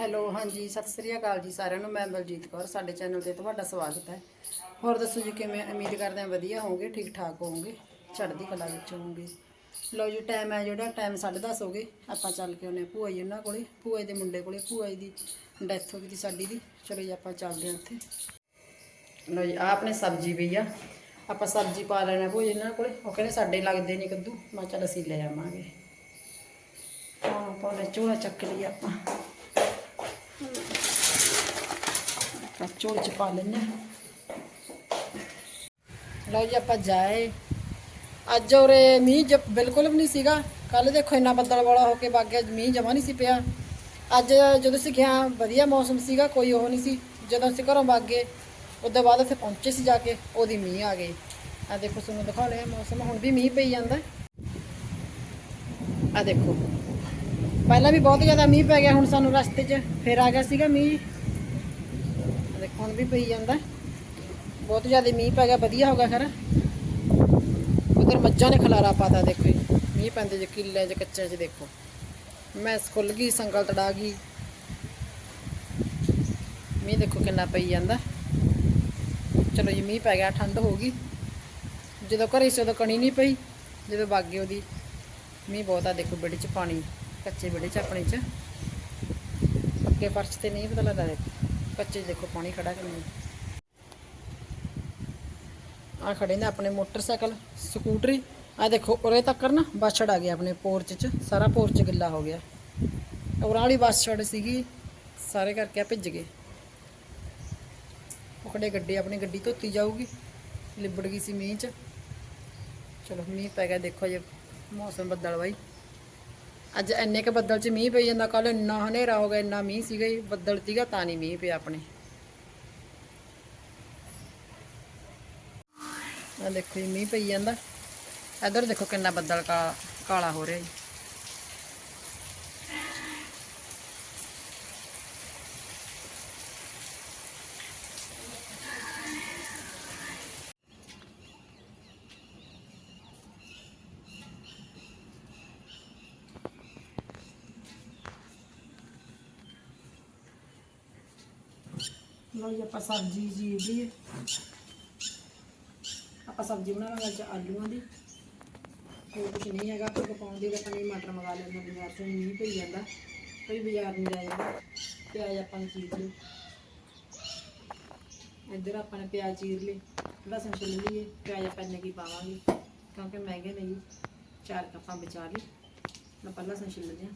Hello, ਹਾਂਜੀ, ਸਤਿ ਸ੍ਰੀ ਅਕਾਲ ਜੀ ਸਾਰਿਆਂ ਨੂੰ। ਮੈਂ ਬਲਜੀਤ ਕੌਰ, ਸਾਡੇ ਚੈਨਲ ਤੇ ਤੁਹਾਡਾ ਸਵਾਗਤ ਹੈ। ਹੋਰ ਦੱਸੋ ਜੀ, ਕਿਵੇਂ ਉਮੀਦ ਕਰਦੇ ਹਾਂ ਵਧੀਆ ਹੋਵੋਗੇ ਠੀਕ ਠਾਕ ਹੋਵੋਗੇ? ਚੜ੍ਹਦੀ ਕਲਾ ਵਿੱਚ ਹੋਵੋਗੇ। ਲਓ ਜੀ ਟਾਈਮ ਹੈ ਜਿਹੜਾ ਟਾਈਮ 10:30 ਹੋ ਗਏ। ਆਪਾਂ ਚੱਲ ਕੇ ਆਉਨੇ ਭੂਆ ਜੀ ਉਹਨਾਂ ਕੋਲੇ। ਭੂਆ ਦੇ ਮੁੰਡੇ ਕੋਲੇ, ਭੂਆ ਜੀ ਦੀ ਡੈਥ ਹੋ ਗਈ ਸੀ ਸਾਡੀ ਦੀ। ਚਲੋ ਜੀ, ਆਪਾਂ ਚੱਲਦੇ ਹਾਂ ਉੱਥੇ। ਲਓ ਜੀ, ਆਹ ਆਪਣੇ ਸਬਜ਼ੀ ਪਈ ਆ। ਆਪਾਂ ਸਬਜ਼ੀ ਪਾ ਲੈਣਾ ਭੂਆ ਜੀ ਇਹਨਾਂ ਕੋਲੇ। ਉਹ ਕਹਿੰਦੇ ਸਾਡੇ ਲੱਗਦੇ ਨਹੀਂ ਕੱਦੂ। ਮੈਂ ਚੱਲ ਅਸੀਂ ਲੈ ਆਵਾਂਗੇ। ਹਾਂ ਪਾਉਣੇ ਚੂੜਾ ਚੱਕ ਲਈ ਆਪਾਂ। ਆਪਾਂ ਚੋਲ ਚ ਪਾ ਲੈਣੇ ਲਓ ਜੀ, ਆਪਾਂ ਜਾਏ। ਅੱਜ ਉਰੇ ਮੀਂਹ ਜ ਬਿਲਕੁਲ ਵੀ ਨਹੀਂ ਸੀਗਾ। ਕੱਲ ਦੇਖੋ ਇੰਨਾ ਬੱਦਲ ਵਾਲਾ ਹੋ ਕੇ ਵਗ ਗਿਆ, ਮੀਂਹ ਜਮਾ ਨਹੀਂ ਸੀ ਪਿਆ। ਅੱਜ ਜਦੋਂ ਅਸੀਂ ਗਿਆ, ਵਧੀਆ ਮੌਸਮ ਸੀਗਾ, ਕੋਈ ਉਹ ਨਹੀਂ ਸੀ। ਜਦੋਂ ਅਸੀਂ ਘਰੋਂ ਵਗ ਗਏ ਉਦੋਂ ਬਾਅਦ ਉੱਥੇ ਪਹੁੰਚੇ ਸੀ ਜਾ ਕੇ, ਉਹਦੀ ਮੀਂਹ ਆ ਗਈ। ਆ ਦੇਖੋ, ਤੁਹਾਨੂੰ ਦਿਖਾਉਣੇ ਆ ਮੌਸਮ, ਹੁਣ ਵੀ ਮੀਂਹ ਪਈ ਜਾਂਦਾ। ਆ ਦੇਖੋ। ਪਹਿਲਾਂ ਵੀ ਬਹੁਤ ਜ਼ਿਆਦਾ ਮੀਂਹ ਪੈ ਗਿਆ ਹੁਣ ਸਾਨੂੰ ਰਸਤੇ 'ਚ, ਫਿਰ ਆ ਗਿਆ ਸੀਗਾ ਮੀਂਹ। ਦੇਖੋ, ਹੁਣ ਵੀ ਪਈ ਜਾਂਦਾ। ਬਹੁਤ ਜ਼ਿਆਦਾ ਮੀਂਹ ਪੈ ਗਿਆ, ਵਧੀਆ ਹੋ ਗਿਆ ਖਰਾ। ਉਧਰ ਮੱਝਾਂ ਨੇ ਖਲਾਰਾ ਪਾਤਾ, ਦੇਖੋ ਜੀ। ਮੀਂਹ ਪੈਂਦੇ ਜੇ ਕਿੱਲੇ 'ਚ ਕੱਚੇ 'ਚ ਦੇਖੋ। ਮੈਂ ਖੁੱਲ ਗਈ, ਸੰਗਲ ਤੜਾ ਗਈ। ਮੀਂਹ ਦੇਖੋ ਕਿੰਨਾ ਪਈ ਜਾਂਦਾ। ਚਲੋ ਜੀ, ਮੀਂਹ ਪੈ ਗਿਆ, ਠੰਡ ਹੋ ਗਈ। ਜਦੋਂ ਘਰੇ ਸੀ, ਉਦੋਂ ਕਣੀ ਨਹੀਂ ਪਈ। ਜਦੋਂ ਬਾਗੇ ਉਹਦੀ, ਮੀਂਹ ਬਹੁਤ ਆ, ਦੇਖੋ ਬੇੜੇ 'ਚ ਪਾਣੀ, ਕੱਚੇ ਬੇੜੇ 'ਚ, ਆਪਣੇ 'ਚ। ਪੱਕੇ ਫਰਸ਼ ਤੇ ਨਹੀਂ ਪਤਾ ਲੱਗਦਾ ਦੇਖੋ। ਕੱਚੇ ਦੇਖੋ ਪਾਣੀ ਖੜਾ ਕਿੰਨਾ ਆ। ਖੜੇ ਨੇ ਆਪਣੇ ਮੋਟਰਸਾਈਕਲ, ਸਕੂਟਰੀ। ਆ ਦੇਖੋ, ਉਰੇ ਤੱਕ ਨਾ ਬਾਛੜ ਆ ਗਿਆ ਆਪਣੇ ਪੋਰਚ 'ਚ। ਸਾਰਾ ਪੋਰਚ ਗਿੱਲਾ ਹੋ ਗਿਆ। ਉਰਾਂ ਵਾਲੀ ਬਾਛੜ ਸੀਗੀ, ਸਾਰੇ ਕਰਕੇ ਆ ਭਿੱਜ ਗਏ। ਉਹ ਖੜੇ ਗੱਡੀ, ਆਪਣੀ ਗੱਡੀ ਧੋਤੀ ਜਾਊਗੀ। ਲਿਬੜ ਗਈ ਸੀ ਮੀਂਹ 'ਚ। ਚਲੋ, ਮੀਂਹ ਪੈ ਗਿਆ, ਦੇਖੋ ਜੇ ਮੌਸਮ ਬੱਦਲ ਵਾਈ ਅੱਜ ਇੰਨੇ ਕ ਬੱਦਲ 'ਚ ਮੀਂਹ ਪਈ ਜਾਂਦਾ ਕੱਲ ਇੰਨਾ ਹਨੇਰਾ ਹੋ ਗਿਆ, ਇੰਨਾ ਮੀਂਹ ਸੀਗਾ ਜੀ, ਬੱਦਲ ਸੀਗਾ, ਤਾਂ ਨਹੀਂ ਮੀਂਹ ਪਿਆ ਆਪਣੇ। ਆ ਦੇਖੋ ਜੀ, ਮੀਂਹ ਪਈ ਜਾਂਦਾ। ਇਧਰ ਦੇਖੋ ਕਿੰਨਾ ਬੱਦਲ ਕਾ, ਕਾਲਾ ਹੋ ਰਿਹਾ ਜੀ। ਲਓ ਜੀ, ਆਪਾਂ ਸਬਜ਼ੀ ਜੀ ਦੀ। ਆਪਾਂ ਸਬਜ਼ੀ ਬਣਾਵਾਂਗੇ ਅੱਜ ਆਲੂਆਂ ਦੀ। ਹੋਰ ਕੁਝ ਨਹੀਂ ਹੈਗਾ, ਆਪਾਂ ਪਕਾਉਣ ਦੀ ਤਾਂ ਨਹੀਂ, ਮਟਰ ਮੰਗਾ ਲੈਂਦੇ ਬਾਜ਼ਾਰ ਤੋਂ ਨਹੀਂ ਪਈ ਜਾਂਦਾ, ਕੋਈ ਬਾਜ਼ਾਰ ਨਹੀਂ ਜਾ ਜਾਂਦਾ। ਪਿਆਜ਼ ਆਪਾਂ ਨੇ ਚੀਰ ਲਏ ਇੱਧਰ ਆਪਾਂ ਨੇ ਪਿਆਜ਼ ਚੀਰ ਲਏ, ਲਸਣ ਛਿੱਲ ਲਈਏ, ਪਿਆਜ਼ ਆਪਾਂ ਇੰਨੇ ਕੀ ਪਾਵਾਂਗੇ, ਕਿਉਂਕਿ ਮਹਿੰਗੇ ਨਹੀਂ ਚਾਰ ਕੱਪਾਂ ਬਚਾ ਲਈ ਆਪਾਂ ਲਸਣ ਛਿੱਲਦੇ ਹਾਂ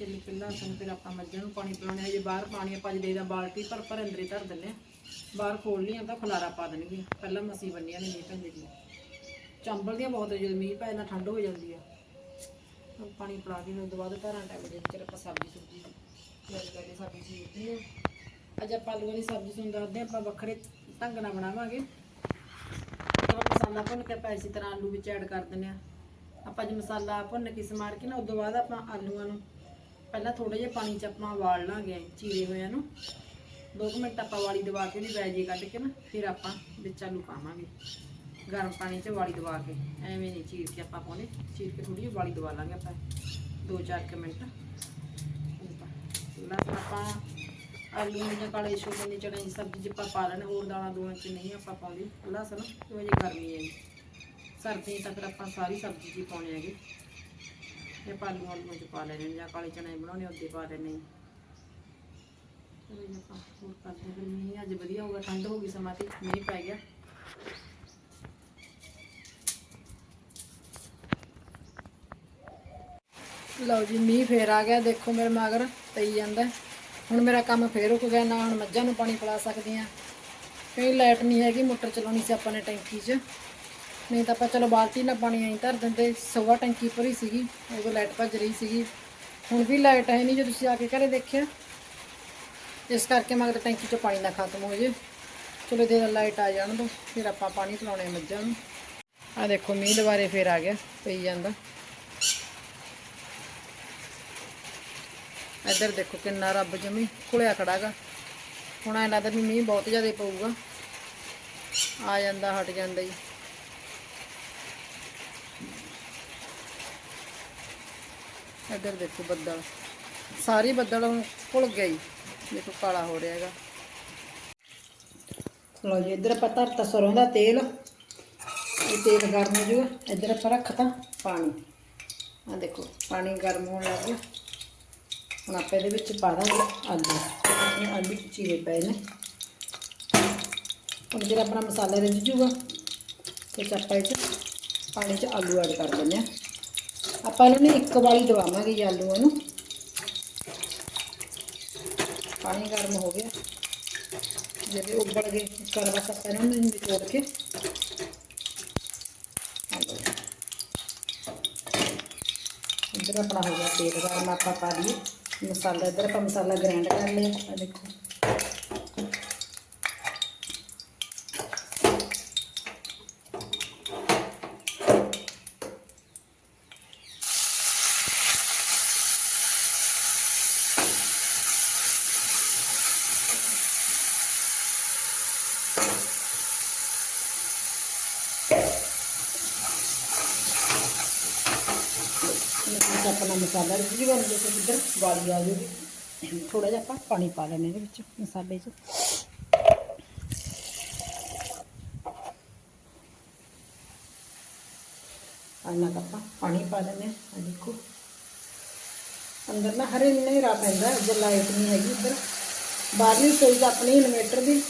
ਛਿੱਲ ਕੇ ਲਸਣ ਫਿਰ ਆਪਾਂ ਮੱਝਾਂ ਨੂੰ ਪਾਣੀ ਪਿਲਾਉਣੇ, ਹਜੇ ਬਾਹਰ ਪਾਣੀ ਆਪਾਂ ਜੇ ਦਾ ਬਾਲਟੀ ਭਰ ਭਰ ਅੰਦਰੇ ਧਰ ਦਿੰਦੇ ਹਾਂ। ਬਾਹਰ ਖੋਲ ਲੀਆਂ ਤਾਂ ਖਲਾਰਾ ਪਾ ਦੇਣਗੇ। ਪਹਿਲਾਂ ਮਸੀ ਬੰਨੀਆਂ ਨੇ ਮੀਂਹ ਪੈਂਦੇ ਦੀ ਚੰਬਲਦੀਆਂ ਬਹੁਤ ਜਦੋਂ ਮੀਂਹ ਪੈ ਜਾਂਦਾ, ਠੰਡ ਹੋ ਜਾਂਦੀ ਆ। ਪਾਣੀ ਪਿਲਾ ਕੇ ਉਸ ਬਾਅਦ ਧਰਾਂ ਟਾਈਮ ਦੇ ਵਿੱਚ ਆਪਾਂ ਸਬਜ਼ੀ ਸੁਬਜ਼ੀ ਤਿਆਰ ਕਰਕੇ ਸਬਜ਼ੀ ਚੀਰਦੀ ਆ ਅੱਜ ਆਪਾਂ ਆਲੂਆਂ ਦੀ ਸਬਜ਼ੀ ਤੁਹਾਨੂੰ ਦੱਸਦੇ ਆਪਾਂ ਵੱਖਰੇ ਢੰਗ ਨਾਲ ਬਣਾਵਾਂਗੇ। ਆਪਾਂ ਮਸਾਲਾ ਭੁੰਨ ਕੇ ਆਪਾਂ ਇਸੇ ਤਰ੍ਹਾਂ ਆਲੂ ਵਿੱਚ ਐਡ ਕਰ ਦਿੰਦੇ ਆ ਆਪਾਂ ਜੇ ਮਸਾਲਾ ਭੁੰਨ ਕੇ ਸਮਾਰ ਕੇ ਨਾ, ਉਸ ਤੋਂ ਬਾਅਦ ਆਪਾਂ ਆਲੂਆਂ ਨੂੰ ਪਹਿਲਾਂ ਥੋੜੇ ਜਿਹਾ ਪਾਣੀ ਚ ਆਪਾਂ ਵਾਲ ਲਾਂਗੇ ਚੀਰੇ ਹੋਇਆਂ ਨੂੰ। ਦੋ ਕੁ ਮਿੰਟ ਆਪਾਂ ਵਾਲੀ ਦਵਾ ਕੇ ਉਹਦੀ ਬੈਜੀ ਕੱਢ ਕੇ ਨਾ, ਫਿਰ ਆਪਾਂ ਵਿੱਚ ਆਲੂ ਪਾਵਾਂਗੇ। ਗਰਮ ਪਾਣੀ 'ਚ ਵਾਲੀ ਦਵਾ ਕੇ, ਐਵੇਂ ਨਹੀਂ ਚੀਰ ਕੇ ਆਪਾਂ ਪਾਉਣੇ। ਚੀਰ ਕੇ ਥੋੜੀ ਜਿਹੀ ਵਾਲੀ ਦਵਾ ਲਾਂਗੇ ਆਪਾਂ। ਦੋ ਚਾਰ ਕੁ ਮਿੰਟ। ਲਸਣ ਆਪਾਂ ਆਲੂ ਜਾਂ ਕਾਲੇ ਛੋਲੇ ਦੀ ਚਣੇ ਸਬਜ਼ੀ 'ਚ ਆਪਾਂ ਪਾ ਲੈਣੇ, ਹੋਰ ਦਾਣਾ ਦੂਣਾ 'ਚ ਨਹੀਂ ਆਪਾਂ ਪਾਉਂਦੇ। ਲਸਣ ਉਹ ਜੀ ਗਰਮੀ ਹੈ ਜੀ? ਸਰਦੀ ਤੱਕ ਆਪਾਂ ਸਾਰੀ ਸਬਜ਼ੀ 'ਚ ਪਾਉਣੇ ਹੈਗੇ। ਇਹ ਆਪਾਂ ਆਲੂ 'ਚ ਪਾ ਲੈਣੇ ਜਾਂ ਕਾਲੇ ਚਣੇ ਬਣਾਉਣੇ, ਉਹਦੇ ਪਾ ਲੈਣੇ। ਚਲੋ ਜੀ ਆਪਾਂ ਹੋਰ ਕਰਦੇ ਫਿਰ ਮੀਂਹ ਅੱਜ ਵਧੀਆ ਹੋ ਠੰਡ ਹੋ ਗਈ ਸਮਾਂ ਤੇ ਮੀਂਹ ਪੈ ਗਿਆ। ਲਓ ਜੀ, ਮੀਂਹ ਫੇਰ ਆ ਗਿਆ, ਦੇਖੋ ਮੇਰੇ ਮਗਰ ਪਈ ਜਾਂਦਾ। ਹੁਣ ਮੇਰਾ ਕੰਮ ਫੇਰ ਰੁਕ ਗਿਆ, ਨਾ ਹੁਣ ਮੱਝਾਂ ਨੂੰ ਪਾਣੀ ਪਿਲਾ ਸਕਦੀ ਆ ਕਿਉਂਕਿ ਲਾਈਟ ਨਹੀਂ ਹੈਗੀ, ਮੋਟਰ ਚਲਾਉਣੀ ਸੀ ਆਪਾਂ ਨੇ ਟੈਂਕੀ 'ਚ। ਨਹੀਂ ਤਾਂ ਆਪਾਂ ਚਲੋ ਬਾਲਟੀ ਨਾਲ ਪਾਣੀ ਐਂ ਧਰ ਦਿੰਦੇ ਸਵਾ ਟੈਂਕੀ ਭਰੀ ਸੀਗੀ, ਉਦੋਂ ਲਾਈਟ ਭੱਜ ਰਹੀ ਸੀਗੀ। ਹੁਣ ਵੀ ਲਾਈਟ ਹੈ ਨਹੀਂ ਜੇ ਤੁਸੀਂ ਆ ਕੇ ਘਰੇ ਦੇਖਿਆ। ਇਸ ਕਰਕੇ ਮਗਰ ਟੈਂਕੀ 'ਚੋਂ ਪਾਣੀ ਨਾ ਖਤਮ ਹੋ ਜੇ। ਚਲੋ ਦੇ ਲਾਈਟ ਆ ਜਾਣ ਦੋ, ਫਿਰ ਆਪਾਂ ਪਾਣੀ ਪਿਲਾਉਣੇ ਮੱਝਾਂ ਨੂੰ। ਆ ਦੇਖੋ ਮੀਂਹ ਦੁਬਾਰੇ ਫੇਰ ਆ ਗਿਆ, ਪਈ ਜਾਂਦਾ। ਇੱਧਰ ਦੇਖੋ ਕਿੰਨਾ ਰੱਬ ਜਮੀ ਖੁੱਲਿਆ ਖੜਾਗਾ ਹੁਣ ਐਂ ਲੱਗਦਾ ਵੀ ਮੀਂਹ ਬਹੁਤ ਜ਼ਿਆਦਾ ਪਊਗਾ। ਆ ਜਾਂਦਾ, ਹਟ ਜਾਂਦਾ ਜੀ। ਇੱਧਰ ਦੇਖੋ ਬੱਦਲ। ਸਾਰੇ ਬੱਦਲ ਹੁਣ ਭੁੱਲ ਗਿਆ ਜੀ। ਦੇਖੋ ਕਾਲਾ ਹੋ ਰਿਹਾ ਹੈਗਾ। ਲਓ ਜੀ, ਇੱਧਰ ਆਪਾਂ ਧਰਤਾ ਸਰੋਂ ਦਾ ਤੇਲ। ਇਹ ਤੇਲ ਗਰਮ ਹੋ ਜੂਗਾ ਇੱਧਰ ਆਪਾਂ ਰੱਖਤਾ ਪਾਣੀ। ਆ ਦੇਖੋ, ਪਾਣੀ ਗਰਮ ਹੋਣ ਲੱਗ ਗਿਆ। ਹੁਣ ਆਪਾਂ ਇਹਦੇ ਵਿੱਚ ਪਾ ਦਾਂਗੇ ਆਲੂ। ਆਲੂ ਚੀਰੇ ਪਏ ਨੇ। ਹੁਣ ਜਿਹੜਾ ਆਪਣਾ ਮਸਾਲਾ ਰਿੱਝ ਜੂਗਾ ਤੇ ਆਪਾਂ ਇਹ 'ਚ ਪਾਣੀ 'ਚ ਆਲੂ ਐਡ ਕਰ ਦਿੰਦੇ ਆ ਆਪਾਂ ਇਹਨਾਂ ਨੂੰ ਇੱਕ ਵਾਰੀ ਦਵਾਵਾਂਗੇ ਜੀ ਆਲੂਆਂ ਨੂੰ ਪਾਣੀ ਗਰਮ ਹੋ ਗਿਆ। ਜਦੋਂ ਉਬਲ ਗਏ ਕਰ ਬਸ ਆਪਾਂ ਇਹਨਾਂ ਨੂੰ ਨਿਚੋੜ ਕੇ। ਇੱਧਰ ਆਪਣਾ ਹੋ ਗਿਆ ਤੇਲ ਗਰਮ, ਆਪਾਂ ਪਾ ਦਈਏ ਮਸਾਲਾ ਇੱਧਰ ਆਪਾਂ ਮਸਾਲਾ ਗ੍ਰਾਈਂਡ ਕਰ ਲਿਆ। ਆ ਦੇਖੋ ਵਿੱਚ ਆਪਣਾ ਮਸਾਲਾ ਜੀ ਬਣ ਗਿਆ ਤੇ ਇੱਧਰ, ਵਾਲੀ ਆ ਜੂਗੀ ਥੋੜਾ ਜਿਹਾ ਆਪਾਂ ਪਾਣੀ ਪਾ ਲੈਣੇ ਇਹਦੇ ਵਿੱਚ, ਮਸਾਲੇ 'ਚ। ਇੰਨਾ ਆਪਾਂ ਪਾਣੀ ਪਾ ਲੈਣੇ ਆ ਦੇਖੋ। ਅੰਦਰ ਨਾ ਹਰੇ ਹਨੇਰਾ ਪੈਂਦਾ ਇੱਧਰ ਲਾਈਟ ਨਹੀਂ ਹੈਗੀ ਇੱਧਰ। ਬਾਹਰਲੀ ਰਸੋਈ 'ਚ ਆਪਣੀ ਇਨਵੇਟਰ ਦੀ।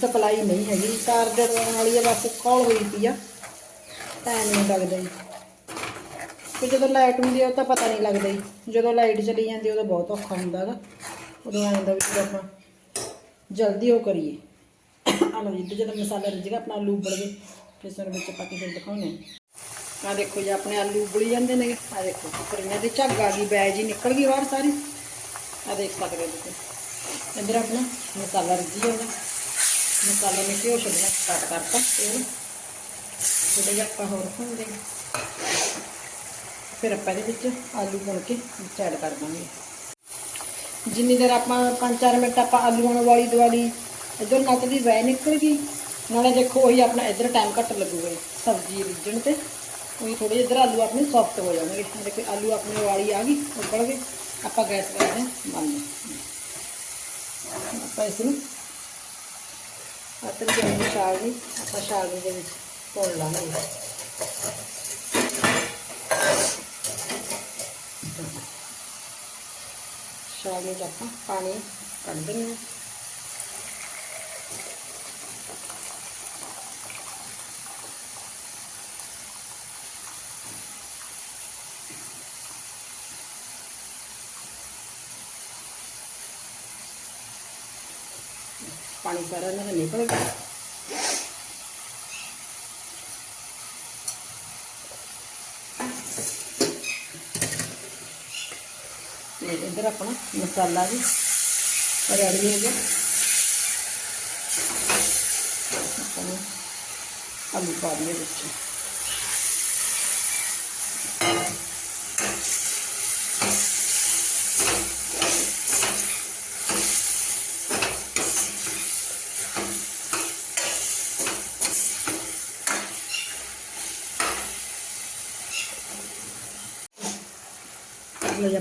ਸਪਲਾਈ ਨਹੀਂ ਹੈਗੀ। ਚਾਰਜਰ ਵਾਲੀ ਆ, ਬਸ ਕਾਲ ਹੋਈ ਪਈ ਆ। ਟਾਈਮ ਨਹੀਂ ਲੱਗਦਾ ਜੀ। ਤੇ ਜਦੋਂ ਲਾਈਟ ਹੁੰਦੀ ਆ, ਉਹ ਤਾਂ ਪਤਾ ਨਹੀਂ ਲੱਗਦਾ ਜੀ ਜਦੋਂ ਲਾਈਟ ਚਲੀ ਜਾਂਦੀ ਉਦੋਂ ਬਹੁਤ ਔਖਾ ਹੁੰਦਾ ਹੈਗਾ ਉਦੋਂ ਐਂ ਹੁੰਦਾ ਵੀ ਜਦੋਂ ਆਪਾਂ ਜਲਦੀ ਉਹ ਕਰੀਏ। ਆ ਲਓ ਜੀ, ਜਦੋਂ ਮਸਾਲਾ ਰਿੱਝ ਗਿਆ, ਆਪਣਾ ਆਲੂ ਉਬਲ ਗਏ। ਫਿਰ ਸਰ ਵਿੱਚ ਪਾ ਕੇ ਫਿਰ ਦਿਖਾਉਣੇ ਆ ਦੇਖੋ ਜੀ, ਆਪਣੇ ਆਲੂ ਉਬਲੀ ਜਾਂਦੇ ਨੇ। ਆ ਦੇਖੋ, ਕਰੀਆਂ ਦੀ ਝੱਗ ਆ ਗਈ, ਬੈਜ ਜੀ ਨਿਕਲ ਗਈ ਬਾਹਰ ਸਾਰੀ। ਆ ਦੇਖ ਸਕਦੇ ਹੋ ਤੁਸੀਂ। ਇੱਧਰ ਆਪਣਾ ਮਸਾਲਾ ਰਿੱਝ ਜਾਊਗਾ ਮਸਾਲੇ ਨੇ ਘਿਓ ਛੱਡਣਾ ਸਟਾਰਟ ਕਰਤਾ। ਇਹ ਥੋੜਾ ਜਿਹਾ ਆਪਾਂ ਹੋਰ ਭੁੰਨਦੇ ਫਿਰ ਆਪਾਂ ਇਹਦੇ ਵਿੱਚ ਆਲੂ ਭੁੰਨ ਕੇ ਐਡ ਕਰ ਦਾਂਗੇ। ਜਿੰਨੀ ਦੇਰ ਆਪਾਂ 5-4 ਮਿੰਟ ਆਪਾਂ ਆਲੂਆਂ ਨੂੰ ਵਾਲੀ ਦਵਾਲੀ ਇੱਧਰ ਨੱਕ ਦੀ ਵੈ ਨਿਕਲ ਗਈ, ਨਾਲੇ ਦੇਖੋ ਉਹੀ ਆਪਣਾ ਇੱਧਰ ਟਾਈਮ ਘੱਟ ਲੱਗੂਗਾ ਸਬਜ਼ੀ ਰਿੱਝਣ ਤੇ। ਉਹੀ ਥੋੜੇ ਇੱਧਰ ਆਲੂ ਆਪਣੇ ਸੌਫਟ ਹੋ ਜਾਣਗੇ ਇਹ ਦੇਖੋ ਆਲੂ ਆਪਣੀ ਵਾਲੀ ਆ ਗਈ, ਉਬਲ ਗਏ, ਆਪਾਂ ਗੈਸ ਕਰਦੇ ਹਾਂ ਬੰਦ ਆਪਾਂ ਇਸ ਨੂੰ ਆਤਰ ਜਿਹੜੀ ਛਾਲ ਆਪਾਂ ਛਾਲ ਦੇ ਵਿੱਚ ਭੁੰਨ ਲਾਂਗੇ। ਛਾਲ ਵਿੱਚ ਆਪਾਂ ਪਾਣੀ ਕੱਢ ਦਿੰਦੇ ਪਾਣੀ ਸਾਰਾ ਇਹਨਾਂ ਦਾ ਨਿਕਲ ਗਿਆ। ਤੇ ਇੱਧਰ ਆਪਣਾ ਮਸਾਲਾ ਵੀ ਰੈਡੀ ਹੋ ਗਿਆ। ਆਪਾਂ ਨੂੰ ਆਲੂ ਪਾ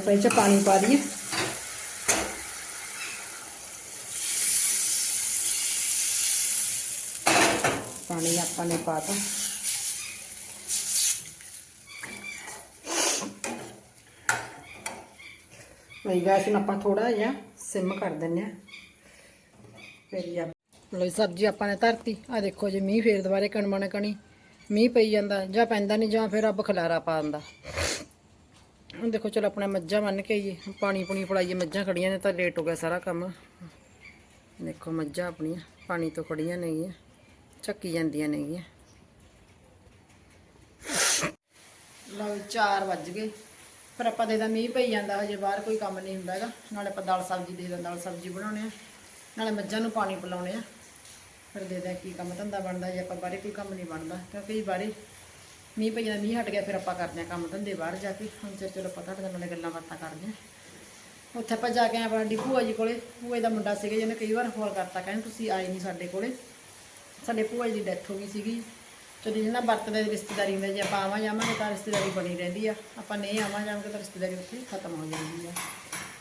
ਆਪਾਂ ਇਹ 'ਚ ਪਾਣੀ ਪਾ ਦਈਏ। ਪਾਣੀ ਆਪਾਂ ਨੇ ਪਾਤਾ ਲਈ ਗੈਸ ਨੂੰ ਆਪਾਂ ਥੋੜਾ ਜਿਹਾ ਸਿਮ ਕਰ ਦਿੰਨੇ ਆ ਫਿਰ ਜੀ ਲੋ ਸਬਜ਼ੀ ਆਪਾਂ ਨੇ ਧਰਤੀ। ਆ ਦੇਖੋ ਜੀ, ਮੀਂਹ ਫੇਰ ਦੁਬਾਰੇ ਕਣਮਣ ਕਣੀ। ਮੀਂਹ ਪਈ ਜਾਂਦਾ, ਜਾਂ ਪੈਂਦਾ ਨਹੀਂ ਜਾਂ ਫਿਰ ਰੱਬ ਖਲਾਰਾ ਪਾ ਦਿੰਦਾ। ਦੇਖੋ ਚਲੋ ਆਪਣਾ ਮੱਝਾਂ ਬੰਨ ਕੇ ਆਈਏ ਪਾਣੀ ਪੁਣੀ ਫੜਾਈਏ, ਮੱਝਾਂ ਖੜੀਆਂ ਨੇ ਤਾਂ ਲੇਟ ਹੋ ਗਿਆ ਸਾਰਾ ਕੰਮ। ਦੇਖੋ ਮੱਝਾਂ ਆਪਣੀਆਂ, ਪਾਣੀ ਤੋਂ ਖੜੀਆਂ ਨੇਗੀਆਂ ਚੱਕੀ ਜਾਂਦੀਆਂ ਨੇਗੀਆਂ ਲਓ 4 ਵੱਜ ਗਏ। ਪਰ ਆਪਾਂ ਦੇ ਦਾ ਮੀਂਹ ਪਈ ਜਾਂਦਾ, ਹਜੇ ਬਾਹਰ ਕੋਈ ਕੰਮ ਨਹੀਂ ਹੁੰਦਾ ਹੈਗਾ। ਨਾਲੇ ਆਪਾਂ ਦਾਲ ਸਬਜ਼ੀ ਦੇ ਦਾਂ ਦਾਲ ਸਬਜ਼ੀ ਬਣਾਉਣੇ ਆ। ਨਾਲੇ ਮੱਝਾਂ ਨੂੰ ਪਾਣੀ ਪਿਲਾਉਣੇ ਆ। ਫਿਰ ਦੇ ਦਾਂ ਕੀ ਕੰਮ, ਧੰਦਾ ਬਣਦਾ, ਜੇ ਆਪਾਂ ਬਾਹਰੇ ਕੋਈ ਕੰਮ ਨਹੀਂ ਬਣਦਾ, ਕਿਉਂਕਿ ਜੀ ਬਾਹਰੇ ਮੀਂਹ ਪਈ ਜਾਂਦਾ, ਮੀਂਹ ਹਟ ਗਿਆ, ਫਿਰ ਆਪਾਂ ਕਰਦੇ ਆ ਕੰਮ ਧੰਦੇ ਬਾਹਰ ਜਾ ਕੇ। ਹੁਣ ਚਲ ਚਲੋ ਪਤਾ ਤੁਹਾਡੇ ਨਾਲ ਗੱਲਾਂ ਬਾਤਾਂ ਕਰਦੇ ਆ ਉੱਥੇ ਆਪਾਂ ਜਾ ਕੇ ਆਏ ਆਪਣਾ ਭੂਆ ਜੀ ਕੋਲੇ। ਭੂਆ ਦਾ ਮੁੰਡਾ ਸੀਗਾ ਜਿਹਨੇ ਕਈ ਵਾਰ ਫੋਨ ਕਰਤਾ, ਕਹਿੰਦੇ ਤੁਸੀਂ ਆਏ ਨਹੀਂ ਸਾਡੇ ਕੋਲੇ। ਸਾਡੇ ਭੂਆ ਜੀ ਦੀ ਡੈਥ ਹੋ ਗਈ ਸੀਗੀ। ਚਲੋ ਜਿਹਨਾਂ ਨਾ ਵਰਤਦੇ ਰਿਸ਼ਤੇਦਾਰੀ ਵਿੱਚ ਜੇ ਆਪਾਂ ਆਵਾਂ ਜਾਵਾਂਗੇ ਤਾਂ ਰਿਸ਼ਤੇਦਾਰੀ ਬਣੀ ਰਹਿੰਦੀ ਆ। ਆਪਾਂ ਨਹੀਂ ਆਵਾਂ ਜਾਵਾਂਗੇ ਤਾਂ ਰਿਸ਼ਤੇਦਾਰੀ ਉੱਥੇ ਖਤਮ ਹੋ ਜਾਂਦੀ ਆ।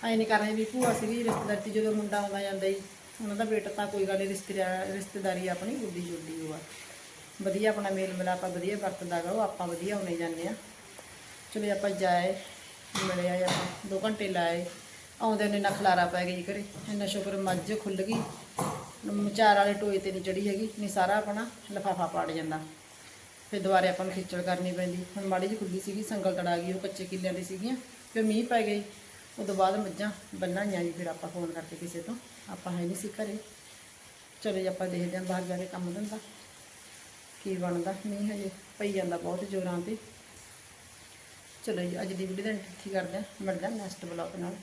ਐਂ ਨਹੀਂ ਕਰਨੀ ਵੀ ਭੂਆ ਸੀਗੀ, ਰਿਸ਼ਤੇਦਾਰੀ 'ਚ ਜਦੋਂ ਮੁੰਡਾ ਆਉਂਦਾ ਜਾਂਦਾ ਜੀ, ਉਹਨਾਂ ਦਾ ਬੇਟਾ ਤਾਂ ਕੋਈ ਗੱਲ ਨਹੀਂ ਰਿਸ਼ਤੇਦਾਰ ਰਿਸ਼ਤੇਦਾਰੀ ਆਪਣੀ ਉੱਡੀ ਜੁੱਡੀ ਉਹ ਆ। ਵਧੀਆ ਆਪਣਾ ਮੇਲ ਮਿਲਾਪਾ ਵਧੀਆ ਵਰਤਦਾ ਗਾ, ਉਹ ਆਪਾਂ ਵਧੀਆ ਹੋਣੇ ਜਾਂਦੇ ਆ। ਚਲੋ ਆਪਾਂ ਜਾਏ, ਮਿਲੇ ਆਏ ਆਪਾਂ 2 ਘੰਟੇ ਲਾਏ, ਆਉਂਦੇ ਨੇ ਨਾ ਖਲਾਰਾ ਪੈ ਜੀ ਘਰੇ, ਇੰਨਾ ਸ਼ੁਕਰ, ਮੱਝ ਖੁੱਲ ਗਈ। ਚਾਰ ਵਾਲੇ ਟੋਏ ਤੇ ਨਹੀਂ ਚੜੀ ਹੈਗੀ ਨਹੀਂ ਸਾਰਾ ਆਪਣਾ ਲਫਾਫਾ ਪਾੜ ਜਾਂਦਾ। ਫਿਰ ਦੁਬਾਰੇ ਆਪਾਂ ਨੂੰ ਖਿੱਚੜ ਕਰਨੀ ਪੈਂਦੀ। ਹੁਣ ਮਾੜੀ ਜਿਹੀ ਖੁੱਲੀ ਸੀਗੀ, ਸੰਗਲ ਤੜਾ ਗਈ, ਉਹ ਕੱਚੇ ਕਿੱਲਿਆਂ ਦੀ ਸੀਗੀਆਂ, ਫਿਰ ਮੀਂਹ ਪੈ ਗਈ ਉਦੋਂ ਬਾਅਦ ਮੱਝਾਂ ਬੰਨਾਈਆਂ ਜੀ, ਫਿਰ ਆਪਾਂ ਫੋਨ ਕਰਕੇ ਕਿਸੇ ਤੋਂ, ਆਪਾਂ ਹੈ ਨਹੀਂ ਸੀ ਘਰੇ। ਚਲੋ ਜੀ, ਆਪਾਂ ਦੇਖਦੇ ਹਾਂ ਬਾਹਰ ਜਾ ਕੇ ਕੰਮ ਧੰਦਾ। ਕੀ ਬਣਦਾ? ਮੀਂਹ ਹਜੇ, ਪਈ ਜਾਂਦਾ ਬਹੁਤ ਜ਼ੋਰਾਂ ਤੇ। ਚਲੋ ਜੀ, ਅੱਜ ਦੀ ਵੀਡੀਓ ਦਾ ਠੀਕ ਕਰਦੇ ਹਾਂ। ਮਿਲਦਾ ਹਾਂ ਨੈਕਸਟ ਬਲੌਗ ਨਾਲ।